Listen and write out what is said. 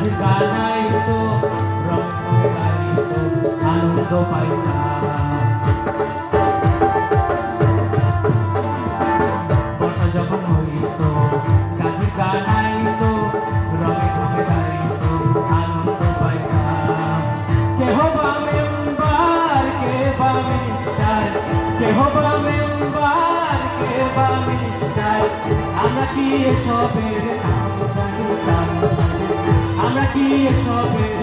রাজ গানাইতো রক্ত গাইতো আনন্দ পাইতাম। বর্ষা যখন হইতো গাছ গানাইতো রক্ত গাইতো আনন্দ পাইতাম কেহ বা আমরা কি সবের নাম কি সবে